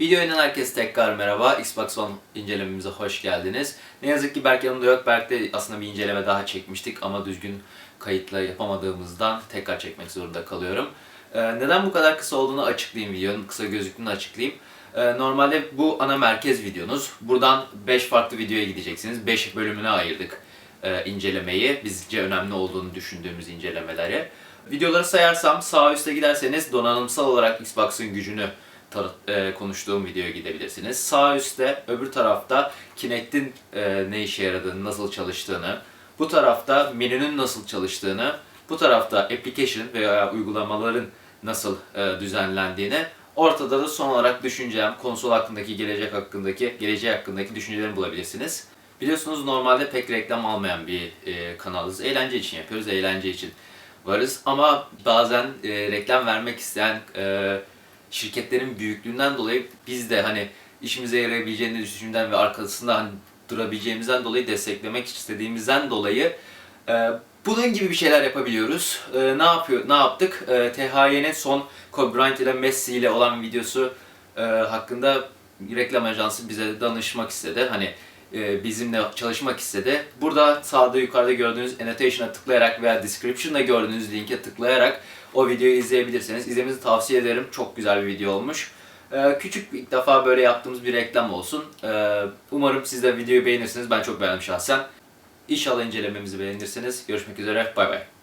Video oynayan herkese tekrar merhaba. Xbox One incelememize hoş geldiniz. Ne yazık ki Berk yanımda yok. Berk'te aslında bir inceleme daha çekmiştik ama düzgün kayıtla yapamadığımızdan tekrar çekmek zorunda kalıyorum. Ee, neden bu kadar kısa olduğunu açıklayayım videonun. Kısa gözüktüğünü açıklayayım. Ee, normalde bu ana merkez videonuz. Buradan 5 farklı videoya gideceksiniz. 5 bölümüne ayırdık e, incelemeyi. Bizce önemli olduğunu düşündüğümüz incelemeleri. Videoları sayarsam sağ üstte giderseniz donanımsal olarak Xbox'ın gücünü e, konuştuğum videoya gidebilirsiniz. Sağ üstte öbür tarafta Kinect'in e, ne işe yaradığını, nasıl çalıştığını, bu tarafta menünün nasıl çalıştığını, bu tarafta application veya uygulamaların nasıl e, düzenlendiğini, ortada da son olarak düşüneceğim konsol hakkındaki, gelecek hakkındaki, geleceği hakkındaki düşüncelerimi bulabilirsiniz. Biliyorsunuz normalde pek reklam almayan bir e, kanalız. Eğlence için yapıyoruz, eğlence için varız. Ama bazen e, reklam vermek isteyen e, şirketlerin büyüklüğünden dolayı biz de hani işimize yarayabileceğini düşündüğümden ve arkasında hani durabileceğimizden dolayı desteklemek istediğimizden dolayı e, bunun gibi bir şeyler yapabiliyoruz. E, ne yapıyor? Ne yaptık? E, THY'nin son Kobe Bryant ile Messi ile olan videosu e, hakkında reklam ajansı bize danışmak istedi. Hani e, bizimle çalışmak istedi. Burada sağda yukarıda gördüğünüz annotation'a tıklayarak veya description'da gördüğünüz linke tıklayarak o videoyu izleyebilirsiniz. İzlemenizi tavsiye ederim. Çok güzel bir video olmuş. E, küçük ilk defa böyle yaptığımız bir reklam olsun. E, umarım siz de videoyu beğenirsiniz. Ben çok beğendim şahsen. İnşallah incelememizi beğenirsiniz. Görüşmek üzere. Bay bay.